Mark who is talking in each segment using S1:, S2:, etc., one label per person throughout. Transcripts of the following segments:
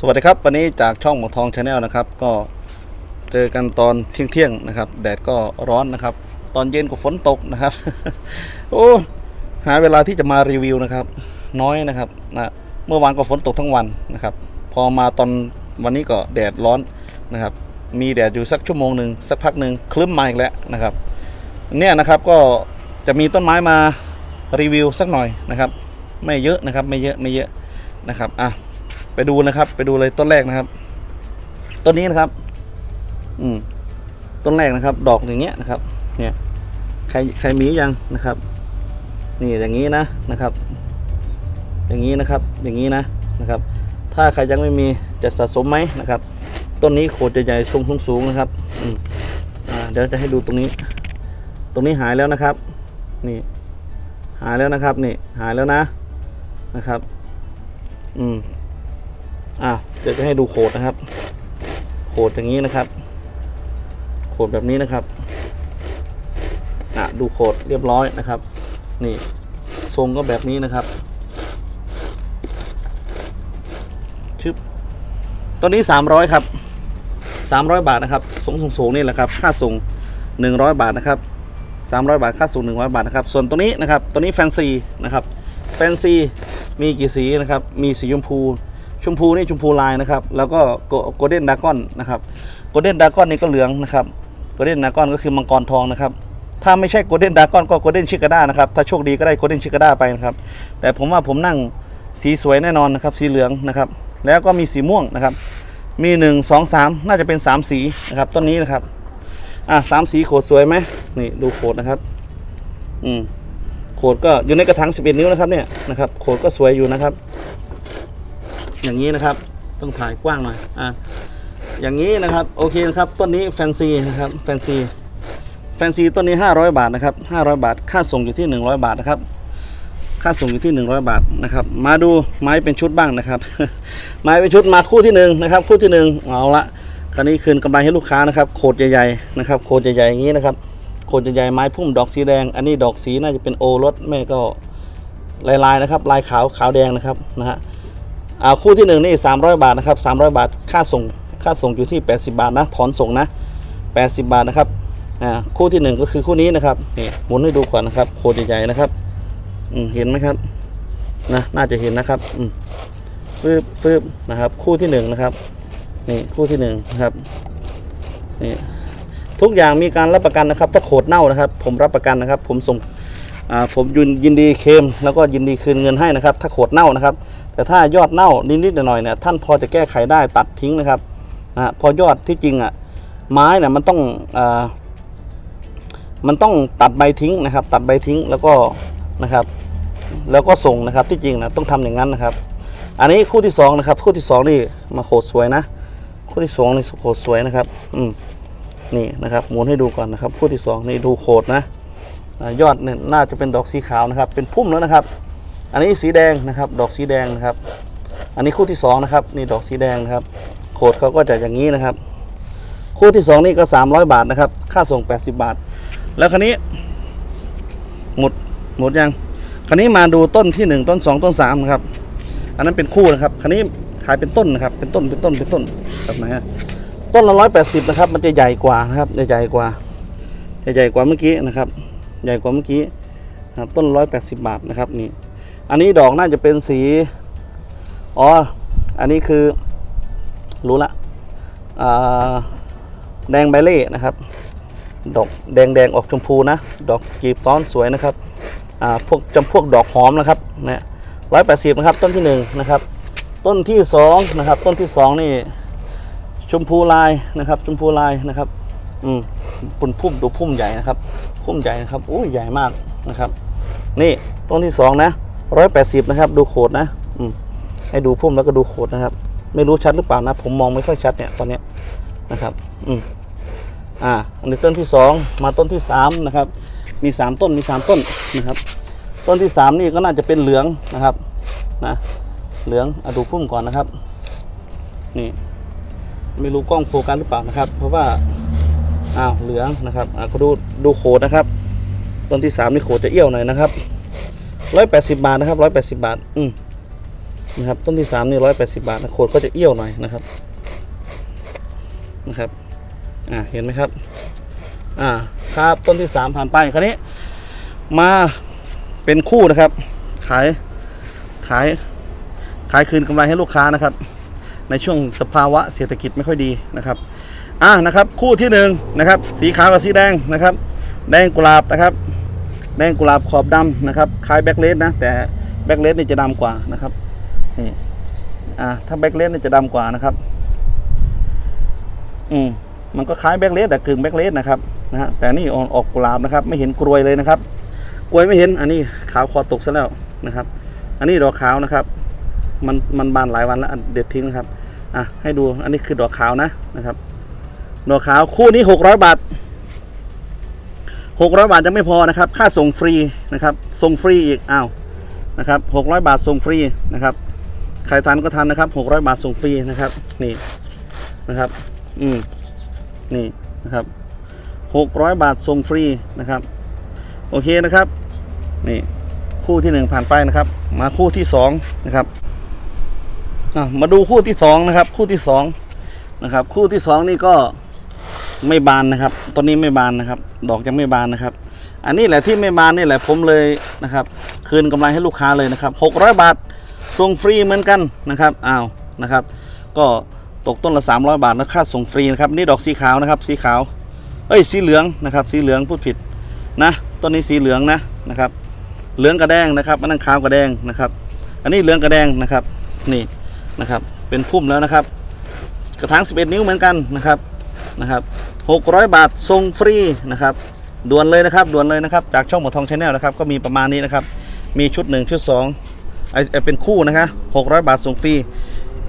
S1: สวัสดีครับ วันนี้จากช่องหมอทองชาแนลนะครับ ก็เจอกันตอนเที่ยงเที่ยงๆนะครับ แดดก็ร้อนนะครับ ตอนเย็นก็ฝนตกนะครับ โอ้หาเวลาที่จะมารีวิวนะครับ น้อยนะครับนะเมื่อวานก็ฝนตกทั้งวันนะครับ พอมาตอนวันนี้ก็แดดร้อนนะครับ มีแดดอยู่สักชั่วโมงหนึ่งสักพักหนึ่งคลึ้มมาอีกแล้วนะครับ เนี่ยนะครับก็จะมีต้นไม้มารีวิวสักหน่อยนะครับ ไม่เยอะนะครับ ไม่เยอะไม่เยอะนะครับอะ ไปดูนะครับ ไปดูเลยต้นแรกนะครับต้นนี้นะครับ อืมต้นแรกนะครับ ดอกอย่างเงี้ยนะครับ เนี่ย ใครใครมียังนะครับ นี่อย่างนี้นะนะครับ อย่างนี้นะครับ อย่างนี้นะนะครับ ถ้าใครยังไม่มีจะสะสมไหมนะครับ ต้นนี้โคตรใหญ่ๆทรงสูงๆนะครับ อืมอ่าเดี๋ยวจะให้ดูตรงนี้ ตรงนี้หายแล้วนะครับ นี่ หายแล้วนะครับ นี่ หายแล้วนะนะครับ อืม อะเดี๋ยวจะให้ดูโขดนะครับ โขดอย่างนี้นะครับ โขดแบบนี้นะครับอะดูโขดเรียบร้อยนะครับ นี่ทรงก็แบบนี้นะครับชึบตัวนี้ 300 ครับ 300 บาทนะครับสูงสูงสูงนี่แหละครับ ค่าส่ง 100 บาทนะครับ 300 บาท ค่าส่ง 100 บาทนะครับ ส่วนตัวนี้นะครับ ตัวนี้แฟนซีนะครับ แฟนซีมีกี่สีนะครับ มีสีชมพู ชมพูนี่ชมพูลายนะครับ แล้วก็โกลเด้นดากอนนะครับโกลเด้นดากอนนี่ก็เหลืองนะครับโกลเด้นดากอนก็คือมังกรทองนะครับ ถ้าไม่ใช่โกลเด้นดากอนก็โกลเด้นชิคาด้านะครับ ถ้าโชคดีก็ได้โกลเด้นชิคาด้าไปนะครับ แต่ผมว่าผมนั่งสีสวยแน่นอนนะครับ สีเหลืองนะครับ แล้วก็มีสีม่วงนะครับ มีหนึ่งสองสามน่าจะเป็นสามสีนะครับ ต้นนี้นะครับ อะสามสีโขดสวยไหมนี่ดูโขดนะครับ อืมโขดก็อยู่ในกระถาง11 นิ้วนะครับเนี่ยนะครับ โขดก็สวยอยู่นะครับ อย่างนี้นะครับ ต้องถ่ายกว้างหน่อยอะอย่างนี้นะครับโอเคนะครับต้นนี้แฟนซีนะครับแฟนซีแฟนซีต้นนี้ 500 บาทนะครับ500 บาท ค่าส่งอยู่ที่ 100 บาทนะครับ ค่าส่งอยู่ที่ 100 บาทนะครับ มาดูไม้เป็นชุดบ้างนะครับ ไม้เป็นชุดมาคู่ที่หนึ่งนะครับคู่ที่หนึ่งเอาละคราวนี้คืนกำไรให้ลูกค้านะครับโขดใหญ่ๆนะครับโขดใหญ่ๆอย่างนี้นะครับโขดใหญ่ๆไม้พุ่มดอกสีแดง อันนี้ดอกสีน่าจะเป็นโอรสไม่ก็ลายๆนะครับ ลายขาวขาวแดงนะครับนะฮะ คู่ที่หนึ่งนี่ 300 บาทนะครับ300 บาทค่าส่งค่าส่งอยู่ที่ 80 บาทนะถอนส่งนะ 80 บาทนะครับคู่ที่หนึ่งก็คือคู่นี้นะครับนี่หมุนให้ดูก่อนนะครับโคตรใหญ่ๆนะครับเห็นไหมครับนะน่าจะเห็นนะครับฟืบฟืบนะครับ คู่ที่หนึ่งนะครับนี่คู่ที่หนึ่งนะครับนี่ทุกอย่างมีการรับประกันนะครับ ถ้าโขดเน่านะครับ ผมรับประกันนะครับ ผมส่งผมยินดีเคมแล้วก็ยินดีคืนเงินให้นะครับ ถ้าโขดเน่านะครับ แต่ถ้ายอดเน่านิดๆหน่อยๆเนี่ยท่านพอจะแก้ไขได้ตัดทิ้งนะครับนะพอยอดที่จริงอะไม้เนี่ยมันต้องอมันต้องตัดใบทิ้งนะครับ ตัดใบทิ้งแล้วก็นะครับ แล้วก็ส่งนะครับที่จริงนะต้องทำอย่างนั้นนะครับ อันนี้คู่ที่สองนะครับคู่ที่สองนี่มาโขดสวยนะ คู่ที่สองนี่โขดสวยนะครับอืมนี่นะครับหมุนให้ดูก่อนนะครับ คู่ที่สองนี่ดูโขดนะยอดเนี่ยน่าจะเป็นดอกสีขาวนะครับ เป็นพุ่มแล้วนะครับ อันนี้สีแดงนะครับ ดอกสีแดงนะครับ อันนี้คู่ที่สองนะครับนี่ดอกสีแดงนะครับโขดเขาก็จะอย่างนี้นะครับ คู่ที่สองนี่ก็ 300 บาทนะครับ ค่าส่ง 80 บาท แล้วคันนี้ หมดหมดยังคันนี้มาดูต้นที่ 1 ต้น 2 ต้น3นะครับ อันนั้นเป็นคู่นะครับคันนี้ขายเป็นต้นนะครับ เป็นต้นเป็นต้นเป็นต้นแบบไหนฮะต้นละ180นะครับ มันจะใหญ่กว่านะครับจะใหญ่กว่าจะใหญ่กว่าเมื่อกี้นะครับ ใหญ่กว่าเมื่อกี้ครับต้น180บาทนะครับนี่ อันนี้ดอกน่าจะเป็นสี อ๋อ อันนี้คือ รู้ละแดงใบเล่นะครับ ดอกแดงแดงออกชมพูนะ ดอกจีบซ้อนสวยนะครับพวกจำพวกดอกหอมนะครับเนี่ยร้อยแปดสิบนะครับ ต้นที่หนึ่งนะครับ ต้นที่สองนะครับ ต้นที่สองนี่ชมพูลายนะครับ ชมพูลายนะครับ อืมปุ่นพุ่มดูพุ่มใหญ่นะครับ พุ่มใหญ่นะครับโอ้ยใหญ่มากนะครับ นี่ต้นที่สองนะ ร้อยแปดสิบนะครับ ดูโขดนะ อืมให้ดูพุ่มแล้วก็ดูโขดนะครับ ไม่รู้ชัดหรือเปล่านะ ผมมองไม่ค่อยชัดเนี่ยตอนเนี้ยนะครับ อืมอ่าอันนี้ต้นที่สองมาต้นที่สามนะครับ มีสามต้นมีสามต้นนะครับ ต้นที่สามนี่ก็น่าจะเป็นเหลืองนะครับ นะ เหลืองอะดูพุ่มก่อนนะครับ นี่ ไม่รู้กล้องโฟกัสหรือเปล่านะครับ เพราะว่าอ้าวเหลืองนะครับอ่าก็ดูดูโขดนะครับ ต้นที่สามนี่โขดจะเอี้ยวหน่อยนะครับ ร้อยแปดสิบาทนะครับร้อยแปดสิบาท อืมนะครับต้นที่สามนี่ร้อยแปดสิบาทนะโคนก็จะเอี้ยวหน่อยนะครับนะครับอ่าเห็นไหมครับอ่าครับต้นที่สามผ่านไปคราวนี้ มาเป็นคู่นะครับ ขายขายขายคืนกำไรให้ลูกค้านะครับ ในช่วงสภาวะเศรษฐกิจไม่ค่อยดีนะครับอ่านะครับ คู่ที่หนึ่งนะครับ สีขาวกับสีแดงนะครับ แดงกุหลาบนะครับ แดงกุหลาบขอบดำนะครับคล้ายแบ็กเลสนะแต่แบ็กเลสนี่จะดำกว่านะครับนี่อ่าถ้าแบ็กเลสนี่จะดำกว่านะครับอืมมันก็คล้ายแบ็กเลสแต่กึ่งแบ็กเลสนะครับนะฮะแต่นี่ออกกุหลาบนะครับ ไม่เห็นกรวยเลยนะครับกรวยไม่เห็นอันนี้ขาวคอตกซะแล้วนะครับ อันนี้ดอกขาวนะครับ มันมันบานหลายวันแล้วเด็ดทิ้งนะครับอะให้ดูอันนี้คือดอกขาวนะนะครับ ดอกขาวคู่นี้ 600 บาท 600 บาทยังไม่พอนะครับ ค่าส่งฟรีนะครับ ส่งฟรีอีกอ้าวนะครับ600 บาทส่งฟรีนะครับ ใครทันก็ทันนะครับ 600 บาทส่งฟรีนะครับ นี่นะครับ อืม นี่นะครับ 600 บาทส่งฟรีนะครับ โอเคนะครับ นี่คู่ที่หนึ่งผ่านไปนะครับ มาคู่ที่สองนะครับมาดูคู่ที่สองนะครับ คู่ที่สองนะครับ คู่ที่สองนี่ก็ ไม่บานนะครับต้นนี้ไม่บานนะครับ ดอกยังไม่บานนะครับ อันนี้แหละที่ไม่บานนี่แหละผมเลยนะครับ คืนกำไรให้ลูกค้าเลยนะครับ600 บาทส่งฟรีเหมือนกันนะครับอ้าวนะครับ ก็ตกต้นละ 300 บาทนะค่าส่งฟรีนะครับนี่ดอกสีขาวนะครับ สีขาว เอ้ยสีเหลืองนะครับ สีเหลืองพูดผิดนะต้นนี้สีเหลืองนะนะครับ เหลืองกระแดงนะครับอันนั้นขาวกระแดงนะครับ อันนี้เหลืองกระแดงนะครับนี่นะครับ เป็นพุ่มแล้วนะครับ กระถาง 11 นิ้วเหมือนกันนะครับ นะครับ600 บาทส่งฟรีนะครับด่วนเลยนะครับด่วนเลยนะครับจากช่องหมอทองชาแนลนะครับก็มีประมาณนี้นะครับมีชุด 1 ชุด2ไอ้เป็นคู่นะครับ600 บาทส่งฟรี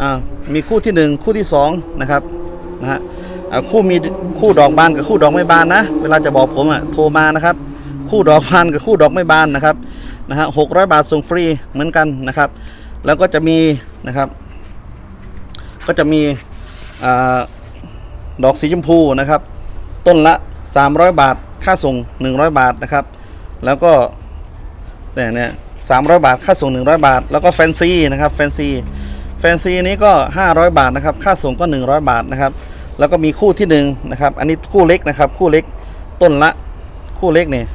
S1: อ่ามีคู่ที่ 1 คู่ที่2นะครับนะฮะคู่มีคู่ดอกบานกับคู่ดอกไม่บานนะ เวลาจะบอกผมอะโทรมานะครับ คู่ดอกบานกับคู่ดอกไม่บานนะครับนะฮะ600บาทส่งฟรีเหมือนกันนะครับ แล้วก็จะมีนะครับ ก็จะมีอ่า ดอกสีชมพูนะครับ ต้นละ 300 บาท ค่าส่ง 100 บาทนะครับ แล้วก็แต่เนี่ย300บาท ค่าส่ง 100 บาท แล้วก็แฟนซีนะครับแฟนซีแฟนซีนี้ก็ 500 บาทนะครับ ค่าส่งก็ 100 บาทนะครับ แล้วก็มีคู่ที่หนึ่งนะครับ อันนี้คู่เล็กนะครับ คู่เล็กต้นละ คู่เล็กเนี่ย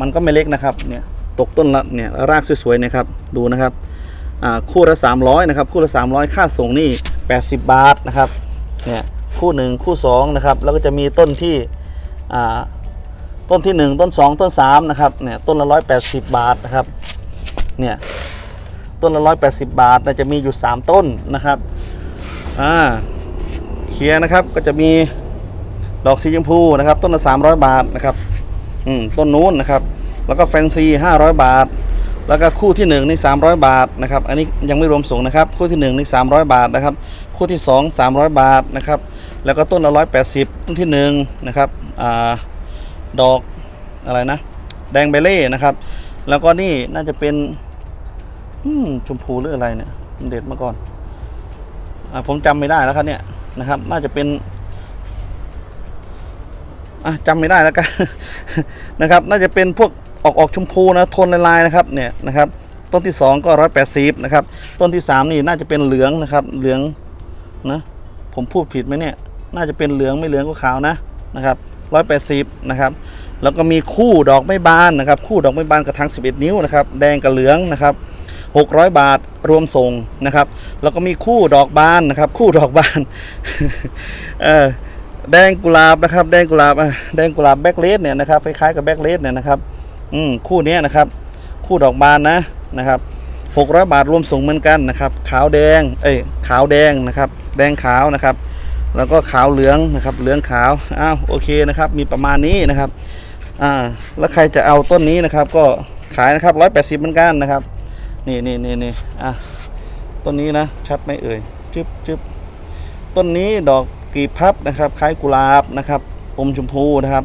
S1: มันก็ไม่เล็กนะครับเนี่ยตกต้นละเนี่ยรากสวยๆนะครับดูนะครับอ่าคู่ละ300นะครับคู่ละ300 ค่าส่งนี่ 80 บาทนะครับเนี่ย คู่หนึ่งคู่สองนะครับ แล้วก็จะมีต้นที่ต้นที่หนึ่งต้นสองต้นสามนะครับเนี่ยต้นละร้อยแปดสิบบาทนะครับเนี่ยต้นละร้อยแปดสิบบาทนะจะมีอยู่สามต้นนะครับอ่าเคลียนะครับก็จะมีดอกสีชมพูนะครับ ต้นละสามร้อยบาทนะครับอืมต้นนู้นนะครับ แล้วก็แฟนซีห้าร้อยบาท แล้วก็คู่ที่หนึ่งนี่สามร้อยบาทนะครับ อันนี้ยังไม่รวมส่งนะครับ คู่ที่หนึ่งนี่สามร้อยบาทนะครับ คู่ที่สองสามร้อยบาทนะครับ แล้วก็ต้นละร้อยแปดสิบต้นที่หนึ่งนะครับอดอกอะไรนะ แดงเบเล่นะครับ แล้วก็นี่น่าจะเป็นอืชมพูหรืออะไรเนี่ยเด็ดมาก่อนอผมจำไม่ได้แล้วครับเนี่ยนะครับ น่าจะเป็นอะจำไม่ได้แล้วกันนะครับ น่าจะเป็นพวกออกออกชมพูนะโทนลายๆนะครับเนี่ยนะครับ ต้นที่สองก็ร้อยแปดสิบนะครับ ต้นที่สามนี่น่าจะเป็นเหลืองนะครับ เหลืองนะผมพูดผิดไหมเนี่ย น่าจะเป็นเหลืองไม่เหลืองก็ขาวนะนะครับร้อยแปดสิบนะครับแล้วก็มีคู่ดอกไม้บานนะครับ คู่ดอกไม้บานกระถาง11 นิ้วนะครับแดงกับเหลืองนะครับ600 บาทรวมส่งนะครับ แล้วก็มีคู่ดอกบานนะครับ คู่ดอกบานเออแดงกุหลาบนะครับ แดงกุหลาบแดงกุหลาบแบ็กเลสเนี่ยนะครับคล้ายๆกับแบ็กเลสเนี่ยนะครับอืมคู่นี้นะครับ คู่ดอกบานนะนะครับ600 บาทรวมส่งเหมือนกันนะครับ ขาวแดงเอ้ยขาวแดงนะครับ แดงขาวนะครับ แล้วก็ขาวเหลืองนะครับเหลืองขาวอ้าวโอเคนะครับ มีประมาณนี้นะครับอ่าแล้วใครจะเอาต้นนี้นะครับ ก็ขายนะครับร้อยแปดสิบเหมือนกันนะครับ นี่นี่นี่นี่อะต้นนี้นะชัดไหมเอ่ยจึ๊บจึ๊บต้นนี้ดอกกลีบพับนะครับ คล้ายกุหลาบนะครับอมชมพูนะครับ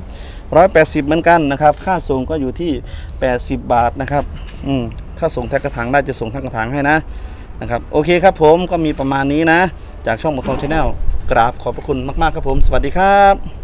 S1: ร้อยแปดสิบเหมือนกันนะครับ ค่าส่งก็อยู่ที่แปดสิบบาทนะครับ อืมถ้าส่งแท็กกระถางได้จะส่งทั้งกระถางให้นะนะครับ โอเคครับผมก็มีประมาณนี้นะ จากช่องหมอทองชาแนล กราบขอบพระคุณมาก ๆ ครับผม สวัสดีครับ